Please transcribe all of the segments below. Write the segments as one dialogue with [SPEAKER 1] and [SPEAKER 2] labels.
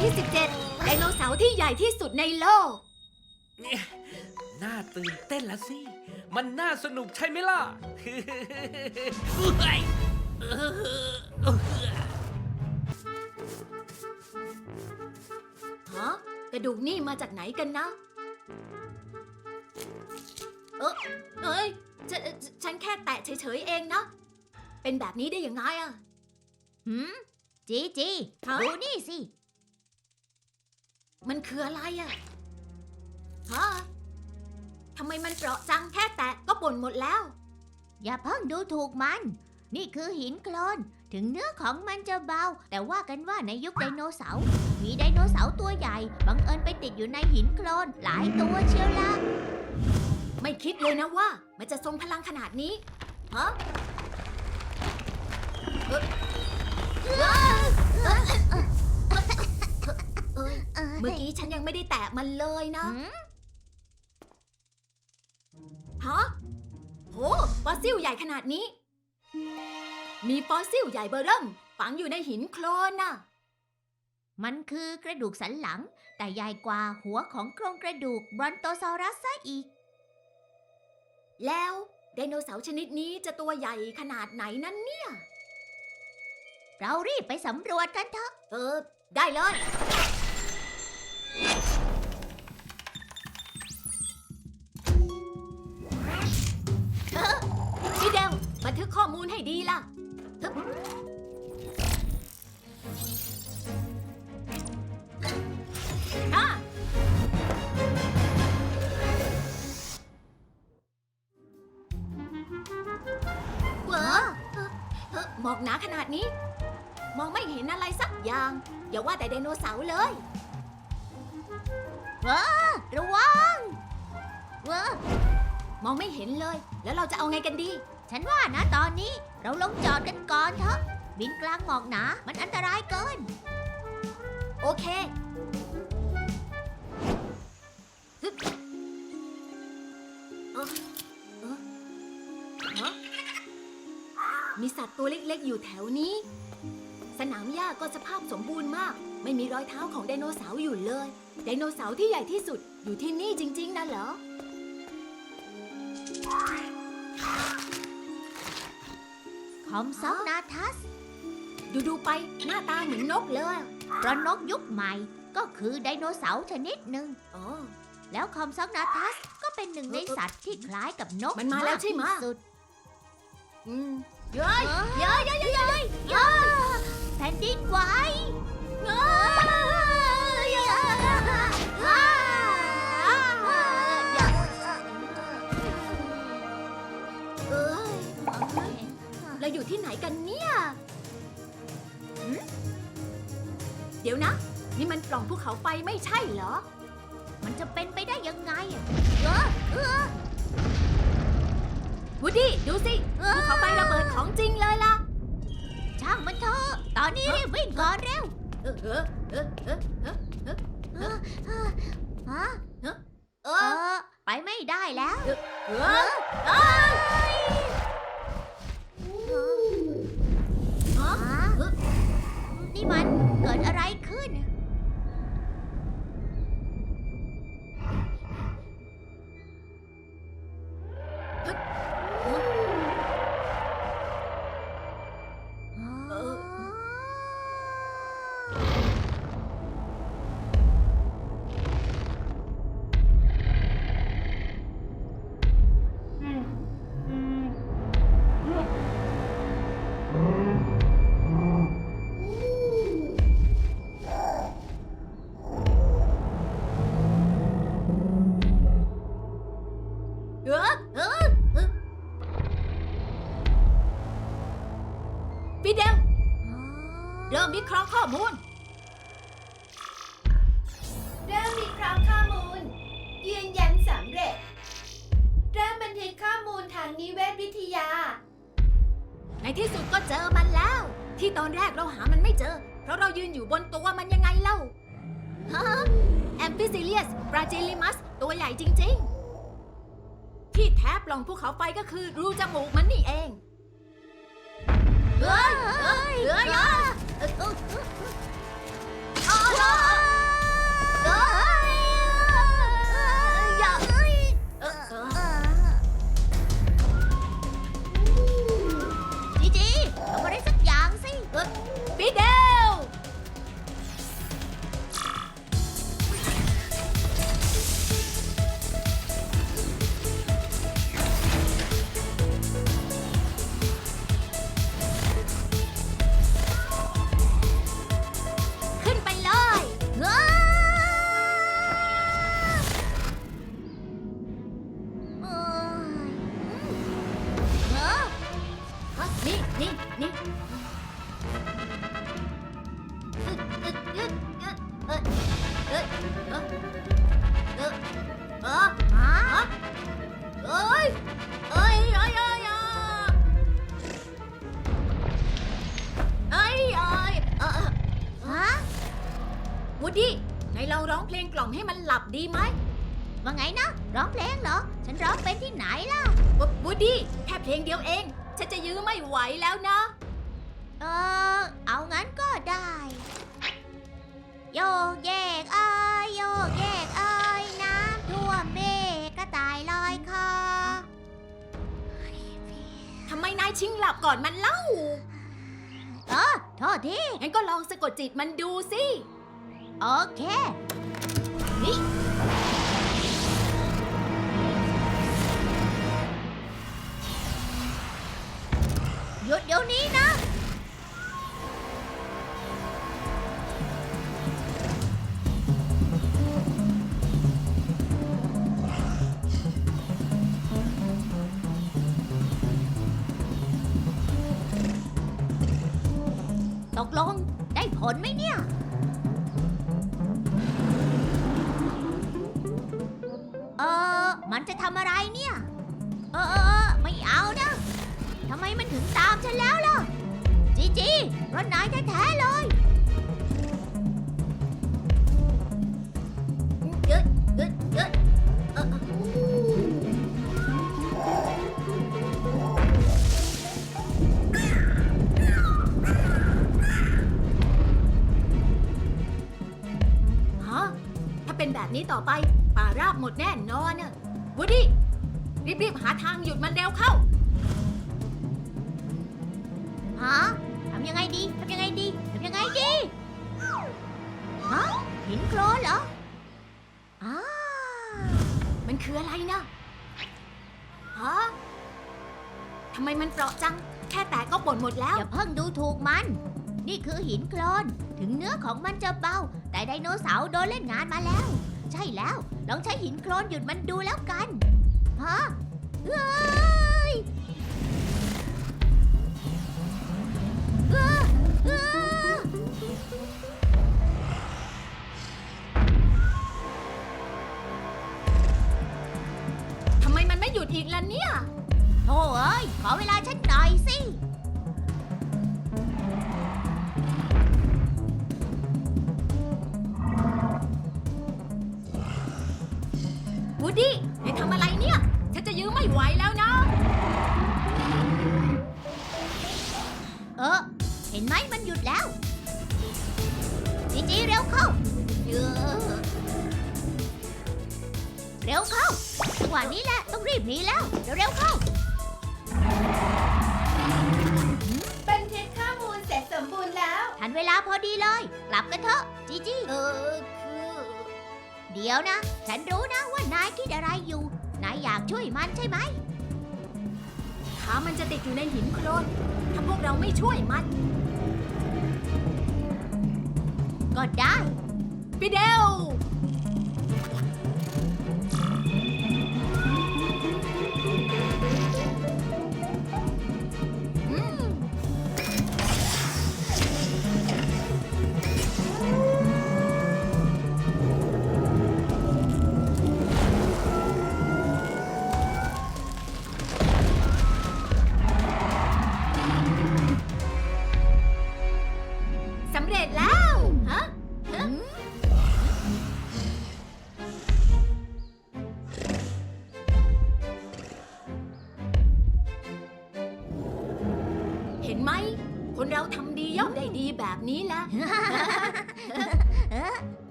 [SPEAKER 1] ที่ 17 ไดโนเสาร์ที่ใหญ่ที่สุดในโลก
[SPEAKER 2] น่าตื่นเต้นละสิ มันน่าสนุกใช่ไหมล่ะ เฮ้ยเออเออ
[SPEAKER 1] ฮะ กระดูกนี่มาจากไหนกันนะ เออเอ้ยฉนฉฉันแค่แตะเฉยๆเองนะ เป็นแบบนี้ได้ยังไงอะ
[SPEAKER 3] หืมจีจี
[SPEAKER 1] ฮะ
[SPEAKER 3] ดูนี่สิ
[SPEAKER 1] มันคืออะไรอะฮะทำไมมันเปราะจังแค่แตะก็ป่นหมดแล้ว
[SPEAKER 3] อย่าเพิ่งดูถูกมัน นี่คือหินโคลน ถึงเนื้อของมันจะเบา แต่ว่ากันว่าในยุคไดโนเสาร์ มีไดโนเสาร์ตัวใหญ่ บังเอิญไปติดอยู่ในหินโคลน หลายตัวเชียวละ
[SPEAKER 1] ไม่คิดเลยนะว่า มันจะทรงพลังขนาดนี้ฮะเอ้ยเอ้ย เอ้ยเอ้ยเมื่อกี้ฉันยังไม่ได้แตะมันเลยนะ
[SPEAKER 3] หืม
[SPEAKER 1] ฮะ โห ฟอสซิลใหญ่ขนาดนี้ มีฟอสซิลใหญ่เบอร์เริ่ม ฝังอยู่ในหินโคลนน่ะ
[SPEAKER 3] มันคือกระดูกสันหลัง แต่ใหญ่กว่าหัวของโครงกระดูกบรอนโตซอรัสซะอีก
[SPEAKER 1] แล้วไดโนเสาร์ชนิดนี้จะตัวใหญ่ขนาดไหนนั้นเนี่ย
[SPEAKER 3] เรารีบไปสำรวจกันเถอะ
[SPEAKER 1] เออ ได้เลยเออ พี่เดวบันทึกข้อมูลให้ดีล่ะฮึบอะเหรอเอ่อเอ่อหมอกหนาขนาดนี้ มองไม่เห็นอะไรสักอย่าง อย่าว่าแต่ไดโนเสาร์เลย
[SPEAKER 3] ระวังเวอ
[SPEAKER 1] มองไม่เห็นเลย แล้วเราจะเอาไงกันดี
[SPEAKER 3] ฉันว่านะตอนนี้เราลงจอดกันก่อนเถอะบินกลางหมอกหนา มันอันตรายเกิน
[SPEAKER 1] โอเคฮึบเอ้อเอ้อฮะมีสัตว์ตัวเล็กๆอยู่แถวนี้ สนามหญ้าก็สภาพสมบูรณ์มาก ไม่มีรอยเท้าของไดโนเสาร์อยู่เลย ไดโนเสาร์ที่ใหญ่ที่สุดอยู่ที่นี่จริง ๆนะเหรอ
[SPEAKER 3] คอมซอกนาทัส
[SPEAKER 1] ดูๆไปหน้าตาเหมือนนกเลย
[SPEAKER 3] เพราะนกยุคใหม่ก็คือไดโนเสาร์ชนิดหนึ่ง
[SPEAKER 1] อ๋อ
[SPEAKER 3] แล้วคอมซอกนาทัสก็เป็นหนึ่งในสัตว์ที่คล้ายกับนก
[SPEAKER 1] มันมาแล้วใช่ไหม
[SPEAKER 3] ที่สุด
[SPEAKER 1] อืมเย้ย
[SPEAKER 3] เย้ยเย้ยเย้ยเย้ยเย้ย แผ่นดินไหวเย้ยเย้ยเย้ย
[SPEAKER 1] เอ้ยเราอยู่ที่ไหนกันเนี่ยหืมเดี๋ยวนะ นี่มันปล่องภูเขาไฟไม่ใช่เหรอ
[SPEAKER 3] มันจะเป็นไปได้ยังไงอะเออเออ
[SPEAKER 1] วูดดี้ดูสิภูเขาไฟระเบิดของจริงเลยล่ะ
[SPEAKER 3] ช่างมันเถอะ ตอนนี้รีบวิ่งก่อนเร็ว
[SPEAKER 1] เออเออเออเออเออ
[SPEAKER 3] เออเออฮะ
[SPEAKER 1] เอ
[SPEAKER 3] เอ
[SPEAKER 1] อ
[SPEAKER 3] อไปไม่ได้แล้ว
[SPEAKER 1] เออเออฮะ
[SPEAKER 3] ฮะนี่มันเกิดอะไร
[SPEAKER 1] เออเออเออพี่เดวเริ่มวิเคราะห์ข้อมูล
[SPEAKER 4] เริ่มวิเคราะห์ข้อมูล ยืนยันสำเร็จ เริ่มบันทึกข้อมูลทางนิเวศวิทยา
[SPEAKER 1] ในที่สุดก็เจอมันแล้ว ที่ตอนแรกเราหามันไม่เจอ เพราะเรายืนอยู่บนตัวมันยังไงเล่าฮะแอมฟิซิเลียสปราจิลิมัส ตัวใหญ่จริงๆที่ แท้ปล่องภูเขาไฟก็คือรูจมูกมันนี่เองเฮ้ยเฮ้ยเฮ้ยเฮ้ย ดดี้ไหนเราร้องเพลงกล่อมให้มันหลับดีไหม
[SPEAKER 3] ว่าไงนะ ร้องเพลงเหรอ ฉันร้องเป็นที่ไหนล่ะ
[SPEAKER 1] ววูดดี้แค่เพลงเดียวเอง ฉันจะยื้อไม่ไหวแล้วนะ
[SPEAKER 3] เออ เอางั้นก็ได้ โยกแยกเอ้ยโยกแยกเอ้ยน้ำท่วมเมฆกระต่ายลอยคอ
[SPEAKER 1] ทำไมนายชิงหลับก่อนมันเล่า
[SPEAKER 3] เออโทษที
[SPEAKER 1] งั้นก็ลองสะกดจิตมันดูสิ
[SPEAKER 3] โอเค นี่หยุดเดี๋ยวนี้นะ ตกลงได้ผลไหมเนี่ย จะทำอะไรเนี่ย เออเออเออไม่เอานะทำไมมันถึงตามฉันแล้วล่ะ จีจีเพราะนายแท้ๆเลย
[SPEAKER 1] รีบๆหาทางหยุดมันเร็วเข้า
[SPEAKER 3] ฮะทำยังไงดีทำยังไงดีทำยังไงดี ฮะหินโคลนเหรออ้า
[SPEAKER 1] มันคืออะไรนะฮะทำไมมันเปราะจัง แค่แตกก็ป่นหมดแล้ว
[SPEAKER 3] อย่าเพิ่งดูถูกมัน นี่คือหินโคลน ถึงเนื้อของมันจะเบา แต่ไดโนเสาร์โดนเล่นงานมาแล้ว ใช่แล้ว ลองใช้หินโคลนหยุดมันดูแล้วกัน ฮะเอ้ยเอ้อเอ้อ
[SPEAKER 1] ทำไมมันไม่หยุดอีกล่ะเนี่ย
[SPEAKER 3] โธ่เอ้ย ขอเวลาฉันหน่อยสิ
[SPEAKER 1] วูดดี้าจั
[SPEAKER 3] งหวะนี้แหละต้องรีบหนีแล้ว เร็วๆเข้า
[SPEAKER 4] บันทึกข้อมูลเสร็จสมบูรณ์แล้ว
[SPEAKER 3] ทันเวลาพอดีเลย กลับกันเถอะจีจี
[SPEAKER 1] เออคือ
[SPEAKER 3] เดี๋ยวนะ ฉันรู้นะว่านายคิดอะไรอยู่ นายอยากช่วยมันใช่ไหม
[SPEAKER 1] ขามันจะติดอยู่ในหินโคลนถ้าพวกเราไม่ช่วยมัน
[SPEAKER 3] ก็ได้
[SPEAKER 1] ปิเดล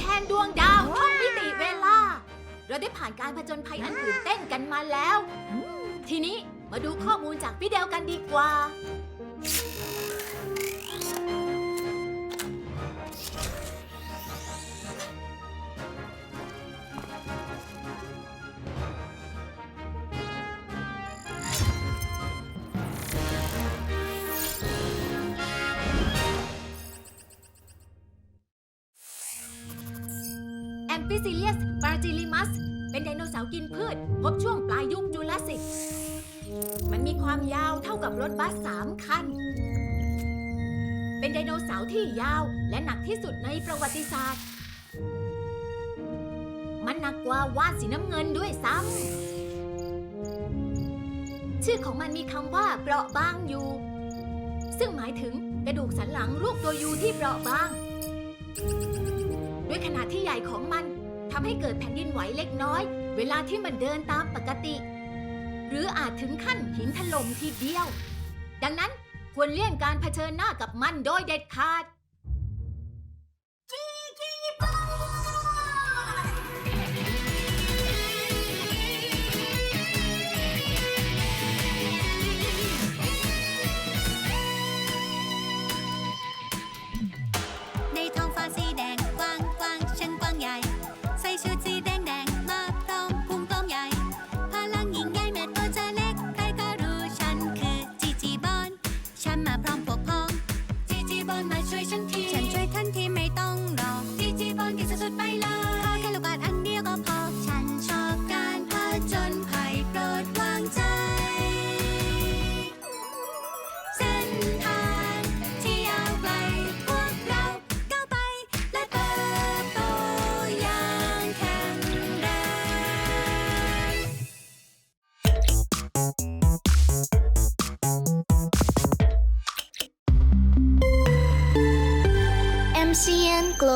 [SPEAKER 1] แทนดวงดาวท่องมิติเวลา เราได้ผ่านการผจญภัยอันตื่นเต้นกันมาแล้ว ทีนี้มาดูข้อมูลจากพี่เดลกันดีกว่า ซิเลียสปาจิลิมัส เป็นไดโนเสาร์กินพืช พบช่วงปลายยุคจูราสสิก มันมีความยาวเท่ากับรถบัสสามคัน
[SPEAKER 5] เป็นไดโนเสาร์ที่ยาวและหนักที่สุดในประวัติศาสตร์ มันหนักกว่าวาดสีน้ำเงินด้วยซ้ำ ชื่อของมันมีคำว่าเปราะบางอยู่ ซึ่งหมายถึงกระดูกสันหลังรูปตัวยูที่เปราะบางด้วยขนาดที่ใหญ่ของมัน ทำให้เกิดแผ่นดินไหวเล็กน้อย เวลาที่มันเดินตามปกติ หรืออาจถึงขั้นหินถล่มทีเดียว ดังนั้นควรเลี่ยงการเผชิญหน้ากับมันโดยเด็ดขาด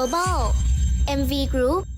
[SPEAKER 4] Global MV Group.